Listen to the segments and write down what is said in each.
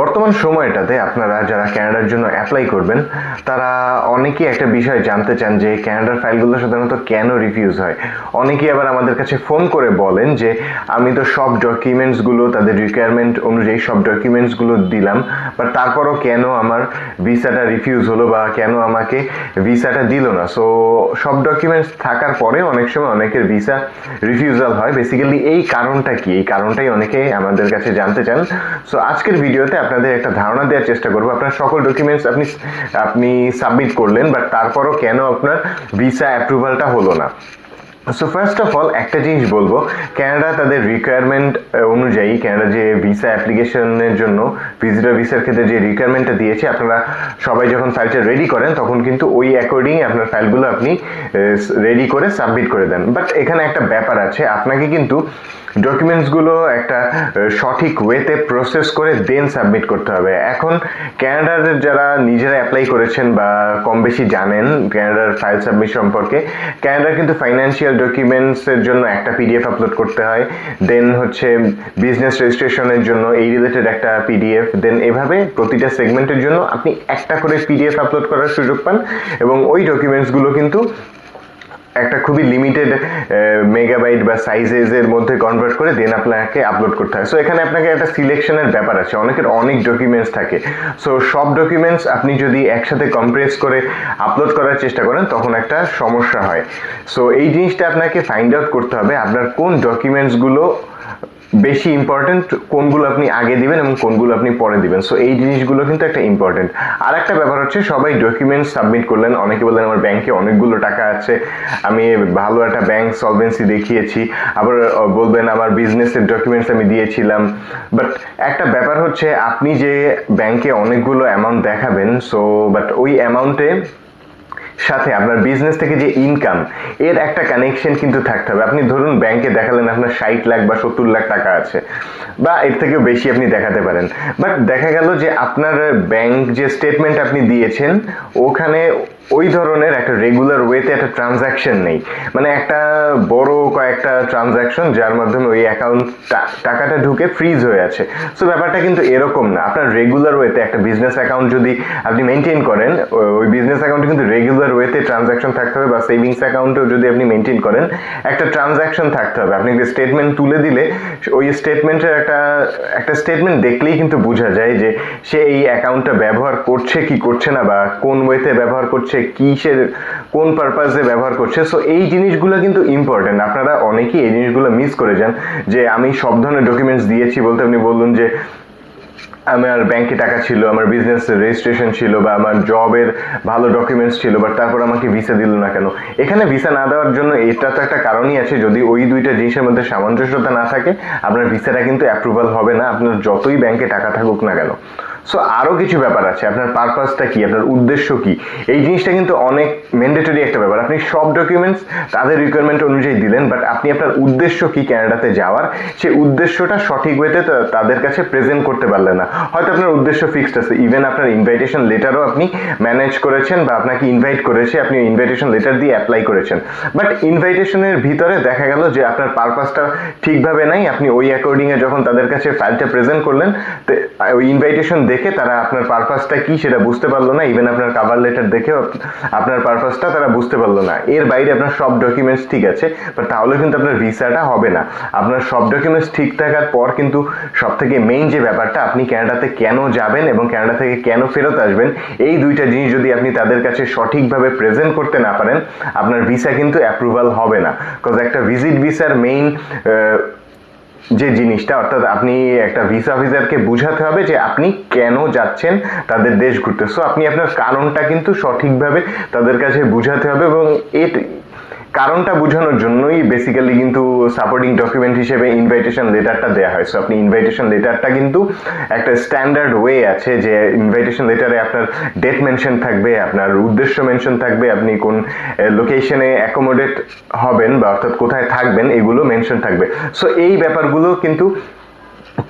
বর্তমান সময়টাতে আপনারা যারা ক্যানাডার জন্য অ্যাপ্লাই করবেন, তারা অনেকেই একটা বিষয় জানতে চান যে ক্যানাডার ফাইলগুলো সাধারণত কেন রিফিউজ হয়? অনেকেই আবার আমাদের কাছে ফোন করে বলেন যে, আমি তো সব ডকুমেন্টসগুলো তাদের রিকোয়ারমেন্ট অনুযায়ী সব ডকুমেন্টসগুলো দিলাম বাট তারপরও কেন আমার ভিসাটা রিফিউজ হলো বা কেন আমাকে ভিসাটা দিল না? সো সব ডকুমেন্টস থাকার পরে অনেক সময় অনেকের ভিসা রিফিউজাল হয়। বেসিক্যালি এই কারণটা কি? এই কারণটাই অনেকে আমাদের কাছে জানতে চান। সো আজকের ভিডিওতে আপনাদের একটা ধারণা দেওয়ার চেষ্টা করব। আপনার সকল ডকুমেন্টস আপনি আপনি সাবমিট করলেন বাট তারপরও কেন আপনার ভিসা অ্যাপ্রুভালটা হলো না? সো ফার্স্ট অফ অল একটা জিনিস বলব ক্যানাডা তাদের রিকোয়ারমেন্ট অনুযায়ী ক্যানাডা যে ভিসা অ্যাপ্লিকেশনের জন্য ভিজিটর ভিসার ক্ষেত্রে যে রিকোয়ারমেন্টটা দিয়েছে, আপনারা সবাই যখন ফাইলটা রেডি করেন, তখন কিন্তু ওই অ্যাকর্ডিং আপনার ফাইলগুলো আপনি রেডি করে সাবমিট করে দেন। বাট এখানে একটা ব্যাপার আছে, আপনাকে কিন্তু ডকুমেন্টসগুলো একটা সঠিক ওয়েতে প্রসেস করে দেন সাবমিট করতে হবে। এখন ক্যানাডার যারা নিজেরা অ্যাপ্লাই করেছেন বা কম বেশি জানেন ক্যানাডার ফাইল সাবমিট সম্পর্কে ক্যানাডার কিন্তু ফাইন্যান্সিয়াল ডকুমেন্টসের জন্য একটা পিডিএফ আপলোড করতে হয় দেন হচ্ছে বিজনেস রেজিস্ট্রেশনের জন্য এই রিলেটেড একটা পিডিএফ দেন এভাবে প্রতিটা সেগমেন্টের জন্য আপনি একটা করে পিডিএফ আপলোড করার সুযোগ পান এবং ওই ডকুমেন্টসগুলো কিন্তু একটা খুবই লিমিটেড মেগাবাইট বা সাইজেসের মধ্যে কনভার্ট করে দেন আপনাকে আপলোড করতে হয়। সো এখানে আপনাকে একটা সিলেকশনের ব্যাপার আছে। অনেকের অনেক ডকুমেন্টস থাকে। সো সব ডকুমেন্টস আপনি যদি একসাথে কম্প্রেস করে আপলোড করার চেষ্টা করেন, তখন একটা সমস্যা হয়। সো এই জিনিসটা আপনাকে ফাইন্ড আউট করতে হবে, আপনার কোন ডকুমেন্টসগুলো বেশি ইম্পর্টেন্ট কোনগুলো আপনি আগে দিবেন এবং কোনগুলো আপনি পরে দিবেন। সো এই জিনিসগুলো কিন্তু একটা ইম্পর্টেন্ট আর একটা ব্যাপার হচ্ছে, সবাই ডকুমেন্টস সাবমিট করলেন। অনেকে বললেন, আমার ব্যাংকে অনেকগুলো টাকা আছে। আমি ভালো একটা ব্যাংক সলভেন্সি দেখিয়েছি। আবার বলবেন, আমার বিজনেসের ডকুমেন্টস আমি দিয়েছিলাম। বাট একটা ব্যাপার হচ্ছে, আপনি যে ব্যাংকে অনেকগুলো অ্যামাউন্ট দেখাবেন সো বাট ওই অ্যামাউন্টে সাথে আপনার বিজনেস থেকে যে ইনকাম এর একটা কানেকশন কিন্তু থাকতে হবে। আপনি ধরুন ব্যাংকে দেখালেন আপনার ষাট লাখ বা সত্তর লাখ টাকা আছে, বা এর থেকেও বেশি আপনি দেখাতে পারেন। বাট দেখা গেল যে আপনার ব্যাংক যে স্টেটমেন্ট আপনি দিয়েছেন, ওখানে ওই ধরনের একটা রেগুলার ওয়েতে একটা ট্রানজ্যাকশন নেই। মানে একটা বড় কয়েকটা ট্রানজ্যাকশন যার মাধ্যমে ওই অ্যাকাউন্ট টাকাটা ঢুকে ফ্রিজ হয়ে আছে। সো ব্যাপারটা কিন্তু এরকম না। আপনার রেগুলার ওয়েতে একটা বিজনেস অ্যাকাউন্ট যদি আপনি মেনটেন করেন ওই বিজনেস অ্যাকাউন্টে কিন্তু রেগুলার ওয়েতে ট্রানজ্যাকশন থাকতে হবে বা সেভিংস অ্যাকাউন্টও যদি আপনি মেনটেন করেন, একটা ট্রানজ্যাকশন থাকতে হবে। আপনি একটা স্টেটমেন্ট তুলে দিলে, ওই স্টেটমেন্টের একটা একটা স্টেটমেন্ট দেখলেই কিন্তু বোঝা যায় যে সে এই অ্যাকাউন্টটা ব্যবহার করছে কি করছে না বা কোন ওয়েতে ব্যবহার করছে, কিসের, কোন পারপাসে ব্যবহার করছে। সো এই জিনিসগুলো কিন্তু ইম্পর্টেন্ট আপনারা অনেকেই এই জিনিসগুলো মিস করে যান যে আমি সব ধরনের ডকুমেন্টস দিয়েছি বলতে আপনি বলুন যে আমার ব্যাংকে টাকা ছিল, আমার বিজনেস রেজিস্ট্রেশন ছিল বা আমার জবের ভালো ডকুমেন্টস ছিল বা তারপর আমাকে ভিসা দিল না কেন? এখানে ভিসা না দেওয়ার জন্য এটা তো একটা কারণই আছে, যদি ওই দুইটা জিনিসের মধ্যে সামঞ্জস্যতা না থাকে, আপনার ভিসাটা কিন্তু অ্যাপ্রুভাল হবে না, আপনার যতই ব্যাংকে টাকা থাকুক না কেন। সো আরও কিছু ব্যাপার আছে। আপনার পারপাসটা কি? আপনার উদ্দেশ্য কি? এই জিনিসটা কিন্তু অনেক ম্যান্ডেটরি একটা ব্যাপার। আপনি সব ডকুমেন্টস তাদের রিকোয়ারমেন্ট অনুযায়ী দিলেন বাট আপনি আপনার উদ্দেশ্য কি ক্যানাডাতে যাওয়ার? সেই উদ্দেশ্যটা সঠিক ওয়েতে তাদের কাছে প্রেজেন্ট করতে পারলেন না। হয়তো আপনার উদ্দেশ্য ফিক্সড আছে। ইভেন আপনার ইনভাইটেশন লেটারও আপনি ম্যানেজ করেছেন বা আপনাকে ইনভাইট করেছে, আপনি ইনভাইটেশন লেটার দিয়ে অ্যাপ্লাই করেছেন। বাট ইনভাইটেশনের ভিতরে দেখা গেল যে আপনার পারপাসটা ঠিকভাবে নাই। আপনি ওই অ্যাকর্ডিংয়ে যখন তাদের কাছে ফাইলটা প্রেজেন্ট করলেন ওই ইনভাইটেশন দেখে তারা আপনার পারপাসটা কি সেটা বুঝতে পারল না ইভেন আপনার কাভার লেটার দেখেও আপনার পারপাসটা তারা বুঝতে পারল না। এর বাইরে আপনার সব ডকুমেন্টস ঠিক আছে বাট তাহলে কিন্তু আপনার ভিসাটা হবে না। আপনার সব ডকুমেন্টস ঠিক থাকার পর কিন্তু সব থেকে মেইন যে ব্যাপারটা, আপনি ক্যানাডাতে কেন যাবেন এবং ক্যানাডা থেকে কেন ফেরত আসবেন, এই দুইটা জিনিস যদি আপনি তাদের কাছে সঠিকভাবে প্রেজেন্ট করতে না পারেন, আপনার ভিসা কিন্তু অ্যাপ্রুভাল হবে না। বিকজ একটা ভিজিট ভিসার মেইন যে জিনিসটা, অর্থাৎ আপনি একটা ভিসা অফিসারকে বুঝাতে হবে যে আপনি কেন যাচ্ছেন তাদের দেশ ঘুরতে। সো আপনি আপনার কারণটা কিন্তু সঠিকভাবে তাদের কাছে বুঝাতে হবে এবং এর কারণটা বোঝানোর জন্যই বেসিক্যালি কিন্তু সাপোর্টিং ডকুমেন্ট হিসেবে ইনভাইটেশন লেটারটা দেওয়া হয়। সো আপনি ইনভাইটেশন লেটারটা কিন্তু একটা স্ট্যান্ডার্ড ওয়ে আছে যে ইনভাইটেশন লেটারে আপনার ডেট মেনশন থাকবে, আপনার উদ্দেশ্য মেনশন থাকবে, আপনি কোন লোকেশনে অ্যাকোমোডেট হবেন বা অর্থাৎ কোথায় থাকবেন, এগুলো মেনশন থাকবে। সো এই ব্যাপারগুলো কিন্তু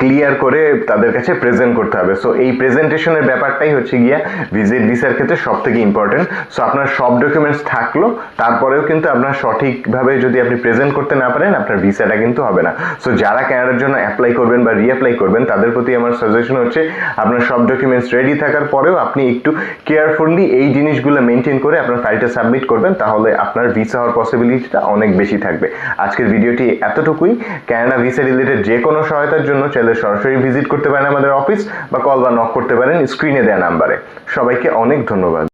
ক্লিয়ার করে তাদের কাছে প্রেজেন্ট করতে হবে। সো এই প্রেজেন্টেশনের ব্যাপারটাই হচ্ছে গিয়া ভিজিট ভিসার ক্ষেত্রে সব থেকে ইম্পর্টেন্ট সো আপনার সব ডকুমেন্টস থাকল, তারপরেও কিন্তু আপনার সঠিকভাবে যদি আপনি প্রেজেন্ট করতে না পারেন, আপনার ভিসাটা কিন্তু হবে না। সো যারা ক্যানাডার জন্য অ্যাপ্লাই করবেন বা রিঅ্যাপ্লাই করবেন, তাদের প্রতি আমার সাজেশন হচ্ছে, আপনার সব ডকুমেন্টস রেডি থাকার পরেও আপনি একটু কেয়ারফুলি এই জিনিসগুলো মেনটেন করে আপনার ফাইলটা সাবমিট করবেন, তাহলে আপনার ভিসা হওয়ার পসিবিলিটিটা অনেক বেশি থাকবে। আজকের ভিডিওটি এতটুকুই। ক্যানাডা ভিসা রিলেটেড যে কোনো সহায়তার জন্য চাইলে সরাসরি ভিজিট করতে পারেন আমাদের অফিস বা কল বা নক করতে পারেন স্ক্রিনে দেওয়া নাম্বারে সবাইকে অনেক ধন্যবাদ।